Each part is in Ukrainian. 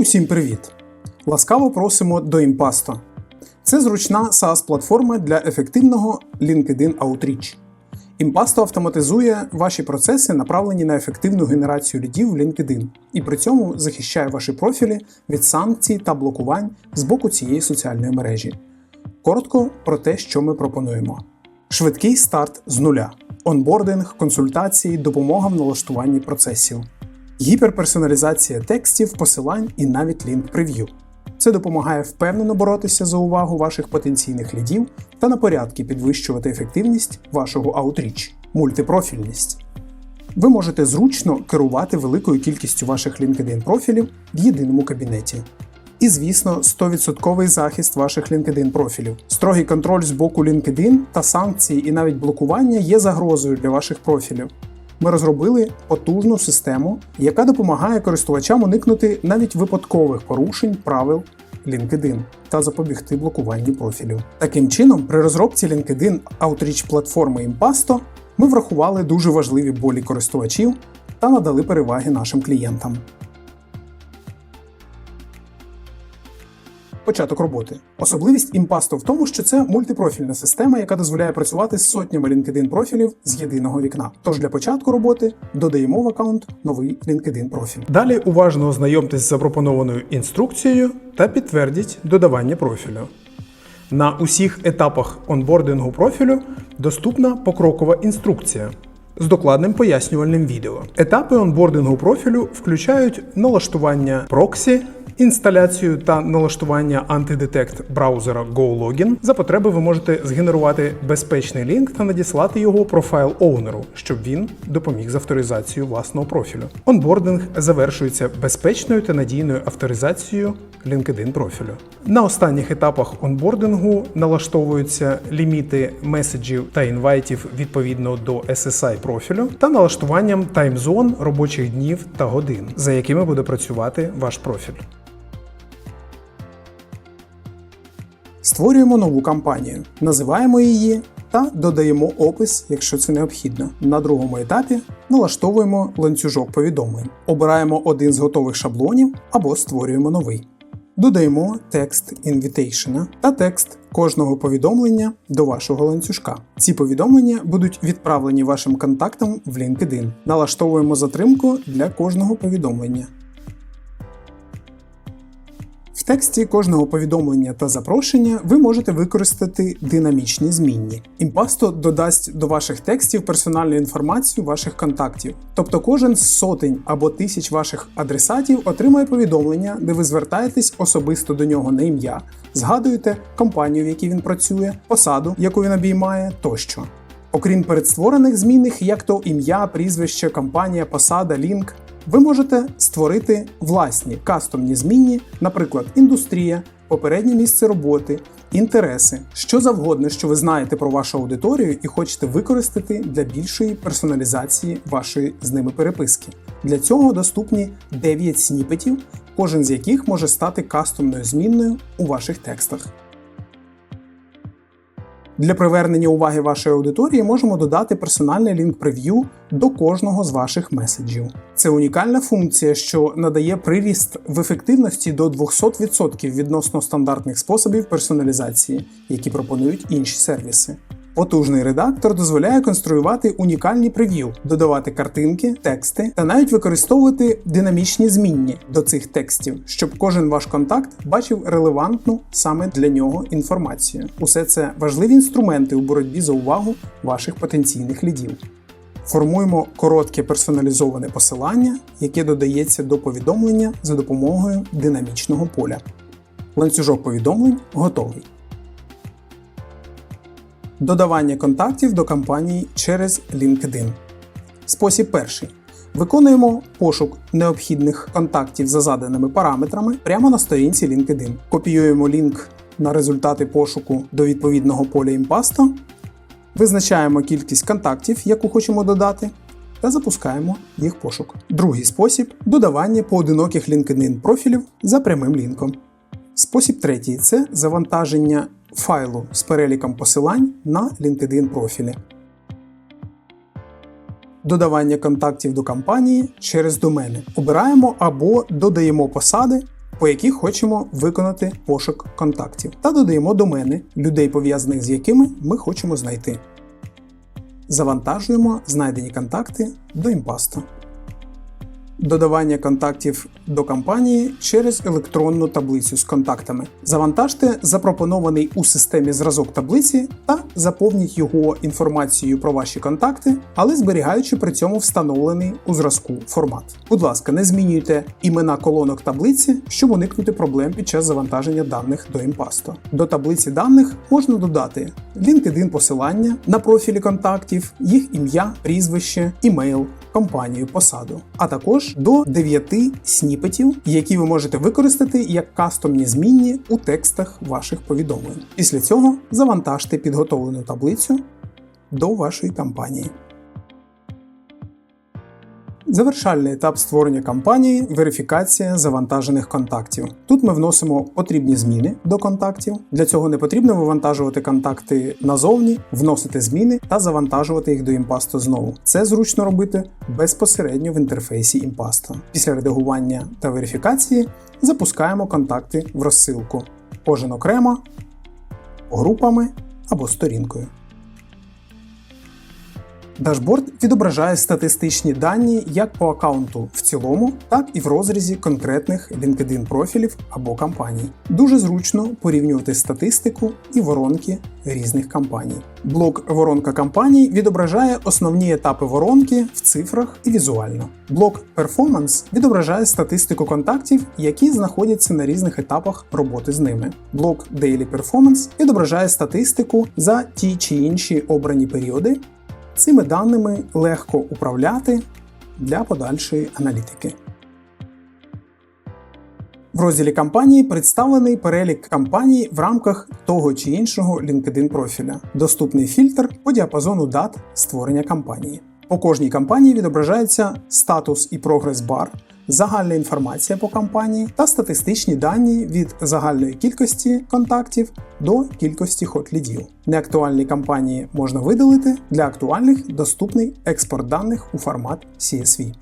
Усім привіт! Ласкаво просимо до Impasto. Це зручна SaaS-платформа для ефективного LinkedIn Outreach. Impasto автоматизує ваші процеси, направлені на ефективну генерацію лідів в LinkedIn, і при цьому захищає ваші профілі від санкцій та блокувань з боку цієї соціальної мережі. Коротко про те, що ми пропонуємо: швидкий старт з нуля, онбординг, консультації, допомога в налаштуванні процесів, гіперперсоналізація текстів, посилань і навіть лінк прев'ю. Це допомагає впевнено боротися за увагу ваших потенційних лідів та на порядки підвищувати ефективність вашого аутріч, мультипрофільність. Ви можете зручно керувати великою кількістю ваших LinkedIn профілів в єдиному кабінеті. І, звісно, 100% захист ваших LinkedIn профілів. Строгий контроль з боку LinkedIn та санкції і навіть блокування є загрозою для ваших профілів. Ми розробили потужну систему, яка допомагає користувачам уникнути навіть випадкових порушень правил LinkedIn та запобігти блокуванню профілю. Таким чином, при розробці LinkedIn Outreach платформи Impasto ми врахували дуже важливі болі користувачів та надали переваги нашим клієнтам. Початок роботи. Особливість Impasto в тому, що це мультипрофільна система, яка дозволяє працювати з сотнями LinkedIn профілів з єдиного вікна. Тож для початку роботи додаємо в аккаунт новий LinkedIn профіль. Далі уважно ознайомтесь з запропонованою інструкцією та підтвердіть додавання профілю. На усіх етапах онбордингу профілю доступна покрокова інструкція з докладним пояснювальним відео. Етапи онбордингу профілю включають налаштування проксі, інсталяцію та налаштування антидетект браузера GoLogin. За потреби ви можете згенерувати безпечний лінк та надіслати його профайл оунеру, щоб він допоміг з авторизацією власного профілю. Онбординг завершується безпечною та надійною авторизацією LinkedIn профілю. На останніх етапах онбордингу налаштовуються ліміти меседжів та інвайтів відповідно до SSI профілю та налаштуванням таймзон робочих днів та годин, за якими буде працювати ваш профіль. Створюємо нову кампанію, називаємо її та додаємо опис, якщо це необхідно. На другому етапі налаштовуємо ланцюжок повідомлень, обираємо один з готових шаблонів або створюємо новий. Додаємо текст інвітейшена та текст кожного повідомлення до вашого ланцюжка. Ці повідомлення будуть відправлені вашим контактам в LinkedIn. Налаштовуємо затримку для кожного повідомлення. Тексті кожного повідомлення та запрошення ви можете використати динамічні змінні. Імпасто додасть до ваших текстів персональну інформацію ваших контактів. Тобто кожен з сотень або тисяч ваших адресатів отримає повідомлення, де ви звертаєтесь особисто до нього на ім'я, згадуєте компанію, в якій він працює, посаду, яку він обіймає, тощо. Окрім передстворених змінних, як то ім'я, прізвище, компанія, посада, лінк, ви можете створити власні кастомні змінні, наприклад, індустрія, попереднє місце роботи, інтереси, що завгодно, що ви знаєте про вашу аудиторію і хочете використати для більшої персоналізації вашої з ними переписки. Для цього доступні 9 сніпетів, кожен з яких може стати кастомною змінною у ваших текстах. Для привернення уваги вашої аудиторії можемо додати персональний лінк прев'ю до кожного з ваших меседжів. Це унікальна функція, що надає приріст в ефективності до 200% відносно стандартних способів персоналізації, які пропонують інші сервіси. Потужний редактор дозволяє конструювати унікальні прев'ю, додавати картинки, тексти та навіть використовувати динамічні змінні до цих текстів, щоб кожен ваш контакт бачив релевантну саме для нього інформацію. Усе це важливі інструменти у боротьбі за увагу ваших потенційних лідів. Формуємо коротке персоналізоване посилання, яке додається до повідомлення за допомогою динамічного поля. Ланцюжок повідомлень готовий. Додавання контактів до кампанії через LinkedIn. Спосіб перший. Виконуємо пошук необхідних контактів за заданими параметрами прямо на сторінці LinkedIn. Копіюємо лінк на результати пошуку до відповідного поля Impasto, визначаємо кількість контактів, яку хочемо додати, та запускаємо їх пошук. Другий спосіб додавання поодиноких LinkedIn профілів за прямим лінком. Спосіб третій це завантаження файлу з переліком посилань на LinkedIn профілі. Додавання контактів до кампанії через домени. Обираємо або додаємо посади по яких хочемо виконати пошук контактів, та додаємо домени людей, пов'язаних з якими ми хочемо знайти. Завантажуємо знайдені контакти до імпасту. Додавання контактів до кампанії через електронну таблицю з контактами. Завантажте запропонований у системі зразок таблиці та заповніть його інформацією про ваші контакти, але зберігаючи при цьому встановлений у зразку формат. Будь ласка, не змінюйте імена колонок таблиці, щоб уникнути проблем під час завантаження даних до імпасту. До таблиці даних можна додати LinkedIn посилання на профілі контактів, їх ім'я, прізвище, імейл, компанію, посаду, а також до 9 сніпетів, які ви можете використати як кастомні змінні у текстах ваших повідомлень. Після цього завантажте підготовлену таблицю до вашої кампанії. Завершальний етап створення кампанії верифікація завантажених контактів. Тут ми вносимо потрібні зміни до контактів. Для цього не потрібно вивантажувати контакти назовні, вносити зміни та завантажувати їх до імпасту знову. Це зручно робити безпосередньо в інтерфейсі імпасту. Після редагування та верифікації запускаємо контакти в розсилку. Кожен окремо, групами або сторінкою. Дашборд відображає статистичні дані як по аккаунту в цілому, так і в розрізі конкретних LinkedIn профілів або кампаній. Дуже зручно порівнювати статистику і воронки різних кампаній. Блок Воронка кампаній відображає основні етапи воронки в цифрах і візуально. Блок Performance відображає статистику контактів, які знаходяться на різних етапах роботи з ними. Блок Daily Performance відображає статистику за ті чи інші обрані періоди. Цими даними легко управляти для подальшої аналітики. В розділі кампанії представлений перелік кампаній в рамках того чи іншого LinkedIn профіля. Доступний фільтр по діапазону дат створення кампанії. По кожній кампанії відображається статус і прогрес бар, загальна інформація по кампанії та статистичні дані від загальної кількості контактів до кількості хот-лідів. Неактуальні кампанії можна видалити, для актуальних доступний експорт даних у формат CSV.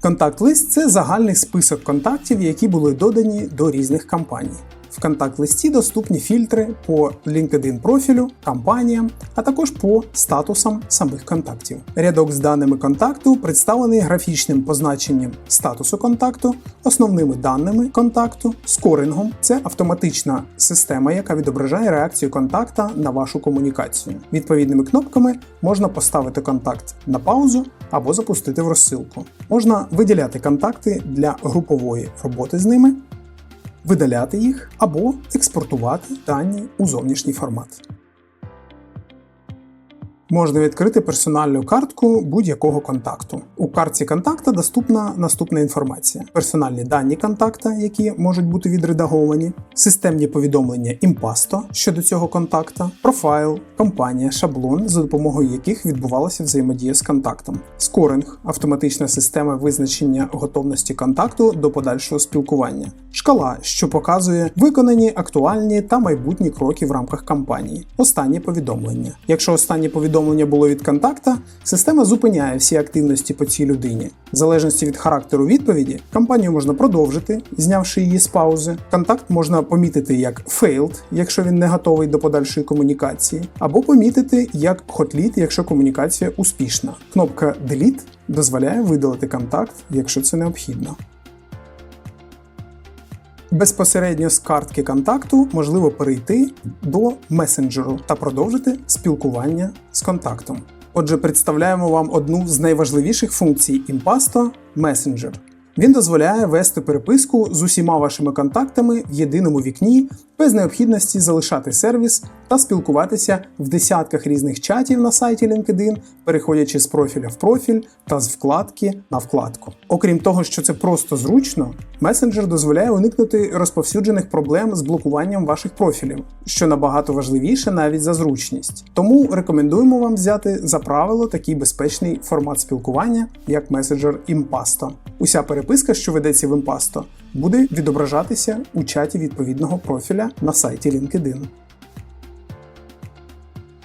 Контакт-лист це загальний список контактів, які були додані до різних кампаній. В контакт-листі доступні фільтри по LinkedIn профілю, кампаніям, а також по статусам самих контактів. Рядок з даними контакту представлений графічним позначенням статусу контакту, основними даними контакту, скорингом це автоматична система, яка відображає реакцію контакта на вашу комунікацію. Відповідними кнопками можна поставити контакт на паузу або запустити в розсилку. Можна виділяти контакти для групової роботи з ними видаляти їх або експортувати дані у зовнішній формат. Можна відкрити персональну картку будь-якого контакту. У картці контакта доступна наступна інформація: персональні дані контакта, які можуть бути відредаговані, системні повідомлення імпасто щодо цього контакта, профайл, компанія, шаблон, за допомогою яких відбувалася взаємодія з контактом, скоринг автоматична система визначення готовності контакту до подальшого спілкування, шкала, що показує виконані актуальні та майбутні кроки в рамках кампанії, останнє повідомлення. Якщо останнє повідомлення було від контакта, система зупиняє всі активності по цій людині. В залежності від характеру відповіді, кампанію можна продовжити, знявши її з паузи. Контакт можна помітити як failed, якщо він не готовий до подальшої комунікації, або помітити як hot-lead, якщо комунікація успішна. Кнопка Delete дозволяє видалити контакт, якщо це необхідно. Безпосередньо з картки контакту можливо перейти до месенджеру та продовжити спілкування з контактом. Отже, представляємо вам одну з найважливіших функцій Impasto – Messenger. Він дозволяє вести переписку з усіма вашими контактами в єдиному вікні без необхідності залишати сервіс та спілкуватися в десятках різних чатів на сайті LinkedIn, переходячи з профіля в профіль та з вкладки на вкладку. Окрім того, що це просто зручно, месенджер дозволяє уникнути розповсюджених проблем з блокуванням ваших профілів, що набагато важливіше навіть за зручність. Тому рекомендуємо вам взяти за правило такий безпечний формат спілкування, як месенджер Impasto. Уся переписка, що ведеться в Impasto, буде відображатися у чаті відповідного профіля на сайті LinkedIn.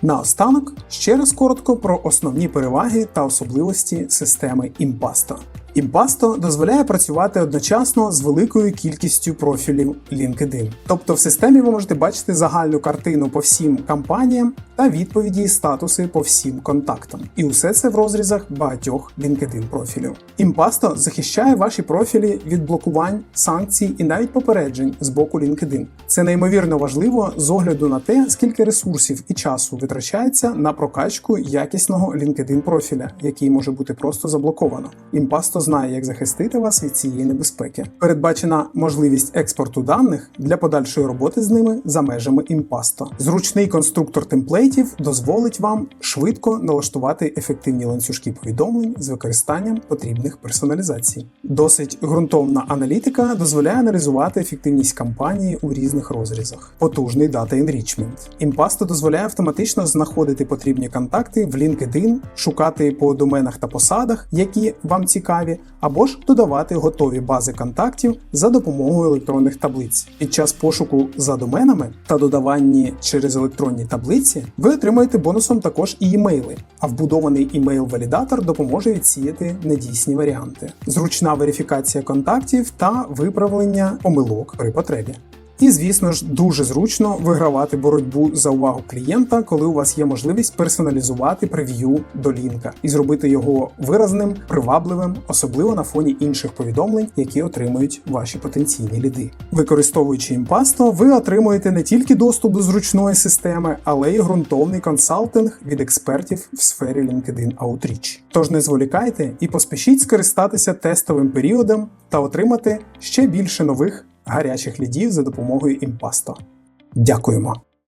Наостанок ще раз коротко про основні переваги та особливості системи Impasto. Impasto дозволяє працювати одночасно з великою кількістю профілів LinkedIn. Тобто в системі ви можете бачити загальну картину по всім кампаніям та відповіді і статуси по всім контактам. І усе це в розрізах багатьох LinkedIn профілів. Impasto захищає ваші профілі від блокувань, санкцій і навіть попереджень з боку LinkedIn. Це неймовірно важливо з огляду на те, скільки ресурсів і часу витрачається на прокачку якісного LinkedIn профіля, який може бути просто заблоковано. Impasto знає, як захистити вас від цієї небезпеки. Передбачена можливість експорту даних для подальшої роботи з ними за межами Impasto. Зручний конструктор темплейтів дозволить вам швидко налаштувати ефективні ланцюжки повідомлень з використанням потрібних персоналізацій. Досить ґрунтовна аналітика дозволяє аналізувати ефективність кампанії у різних розрізах. Потужний Data Enrichment. Impasto дозволяє автоматично знаходити потрібні контакти в LinkedIn, шукати по доменах та посадах, які вам цікаві, або ж додавати готові бази контактів за допомогою електронних таблиць. Під час пошуку за доменами та додаванні через електронні таблиці ви отримаєте бонусом також і імейли, а вбудований імейл-валідатор допоможе відсіяти недійсні варіанти, зручна верифікація контактів та виправлення помилок при потребі. І, звісно ж, дуже зручно вигравати боротьбу за увагу клієнта, коли у вас є можливість персоналізувати прев'ю до лінка і зробити його виразним, привабливим, особливо на фоні інших повідомлень, які отримують ваші потенційні ліди. Використовуючи Impasto, ви отримуєте не тільки доступ до зручної системи, але й ґрунтовний консалтинг від експертів в сфері LinkedIn Outreach. Тож не зволікайте і поспішіть скористатися тестовим періодом та отримати ще більше нових гарячих лідів за допомогою імпасто. Дякуємо!